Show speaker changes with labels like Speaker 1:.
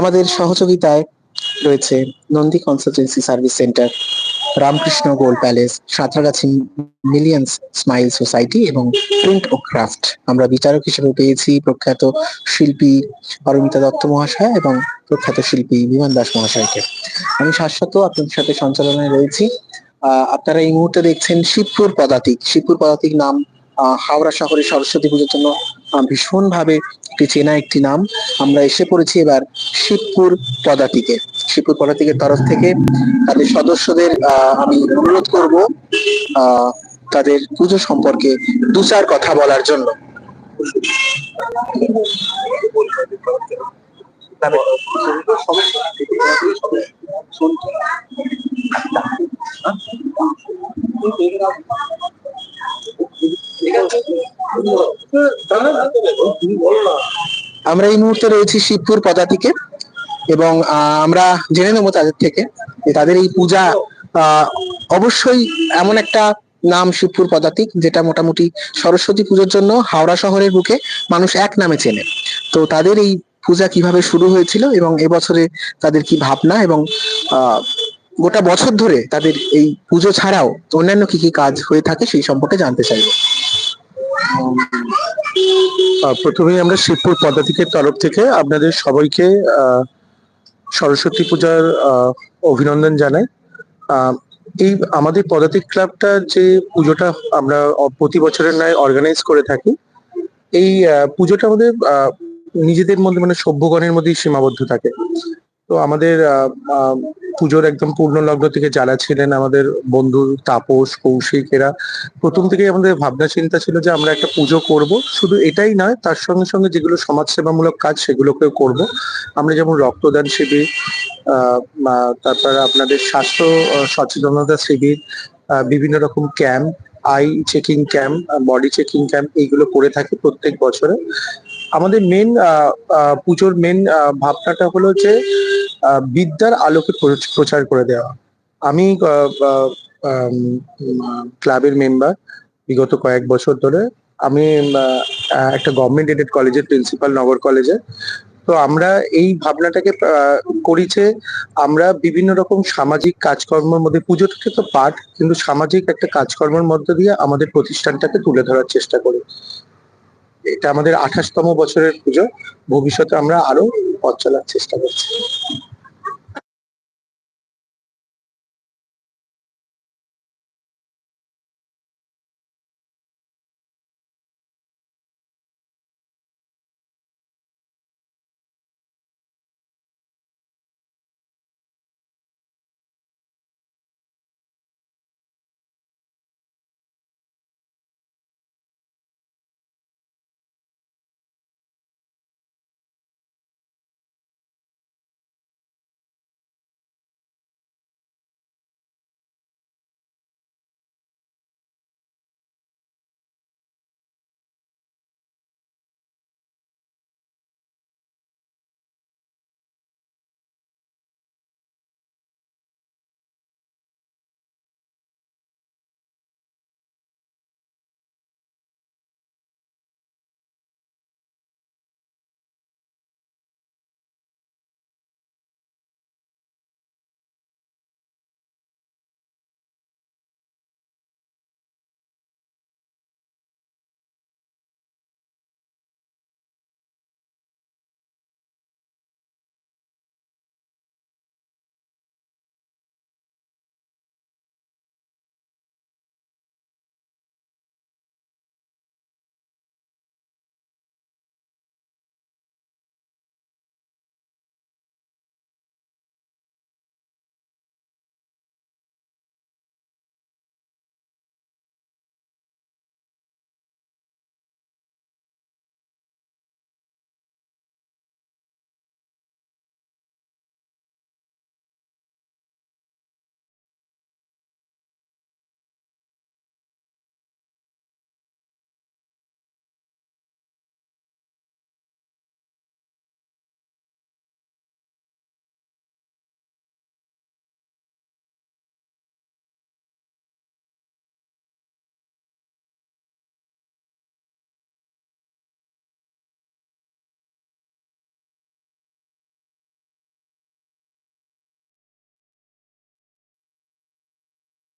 Speaker 1: আমাদের সহযোগিতায় রয়েছে Nandi consultancy service centre, Ramakrishna gold palace, Santragachhi millions smile society এবং প্রিন্ট ও ক্রাফট। আমরা বিচারক হিসেবে পেয়েছি প্রখ্যাত শিল্পী অরমিতা দত্ত মহাশয় এবং প্রখ্যাত শিল্পী বিমান দাস মহাশয়কে। আমি শাশ্বত আপনাদের সাথে সঞ্চালনায় রয়েছি। আপনারা এই মুহূর্তে দেখছেন শিবপুর পদাতিক। শিবপুর পদাতিক নাম হাওড়া শহরে সরস্বতী পুজোর জন্য ভীষণ ভাবে একটি চেনা, একটি নাম। আমরা এসে পড়েছি এবার শিবপুর পদাতিকে। শিবপুর পদাতিকের তরফ থেকে তাদের সদস্যদের আমি অনুরোধ করব তাদের পুজো সম্পর্কে দু চার কথা বলার জন্য। আমরা এই মুহূর্তে রয়েছি শিবপুর পদাতিকে এবং আমরা জেনে নেব তাদের থেকে যে তাদের এই পূজা অবশ্যই এমন একটা নাম শিবপুর পদাতিক যেটা মোটামুটি সরস্বতী পুজোর জন্য হাওড়া শহরের বুকে মানুষ এক নামে চেনে। তো তাদের এই পূজা কীভাবে শুরু হয়েছিল এবং এবছরে তাদের কি ভাবনা এবং গোটা বছর ধরে তাদের এই পুজো ছাড়াও অন্যান্য কি কি কাজ হয়ে থাকে সেই সম্পর্কে জানতে চাইব।
Speaker 2: প্রথমেই আমরা শিবপুর পদাতিকের তরফ থেকে আপনাদের সবাইকে সরস্বতী পূজার অভিনন্দন জানাই। এই আমাদের পদাতিক ক্লাবটা যে পুজোটা আমরা প্রতি বছরের ন্যায় অর্গানাইজ করে থাকি, এই পুজোটা আমাদের নিজেদের মধ্যে মানে সভ্যগণের মধ্যেই সীমাবদ্ধ থাকে। তো আমাদের পুজোর একদম পূর্ণ লগ্ন থেকে যারা ছিলেন আমাদের বন্ধু তাপস, কৌশিক, এরা, প্রথম থেকেই আমাদের ভাবনা চিন্তা ছিল যে আমরা একটা পুজো করব। শুধু এটাই নয়, তার সঙ্গে সঙ্গে যেগুলো সমাজসেবামূলক কাজ সেগুলোকেও করব। আমরা যেমন রক্তদান শিবির তারপরে আপনাদের স্বাস্থ্য সচেতনতা শিবির বিভিন্ন রকম camp, eye checking camp, body checking camp, এইগুলো করে থাকি প্রত্যেক বছরে। আমাদের মেন পুজোর মেন ভাবনাটা হলো যে বিদ্যার আলোকে প্র- প্রচার করে দেওয়া। আমি ক্লাবের মেম্বার বিগত কয়েক বছর ধরে। আমি একটা গভর্নমেন্ট এডেড কলেজের প্রিন্সিপাল নগর কলেজে তো আমরা এই ভাবনাটাকে করি যে, আমরা বিভিন্ন রকম সামাজিক কাজকর্মের মধ্যে, পুজোটাকে তো পাঠ, কিন্তু সামাজিক একটা কাজকর্মের মধ্যে দিয়ে আমাদের প্রতিষ্ঠানটাকে তুলে ধরার চেষ্টা করি। এটা আমাদের আঠাশতম বছরের পুজো। ভবিষ্যতে আমরা আরও পথ চলার চেষ্টা করছি।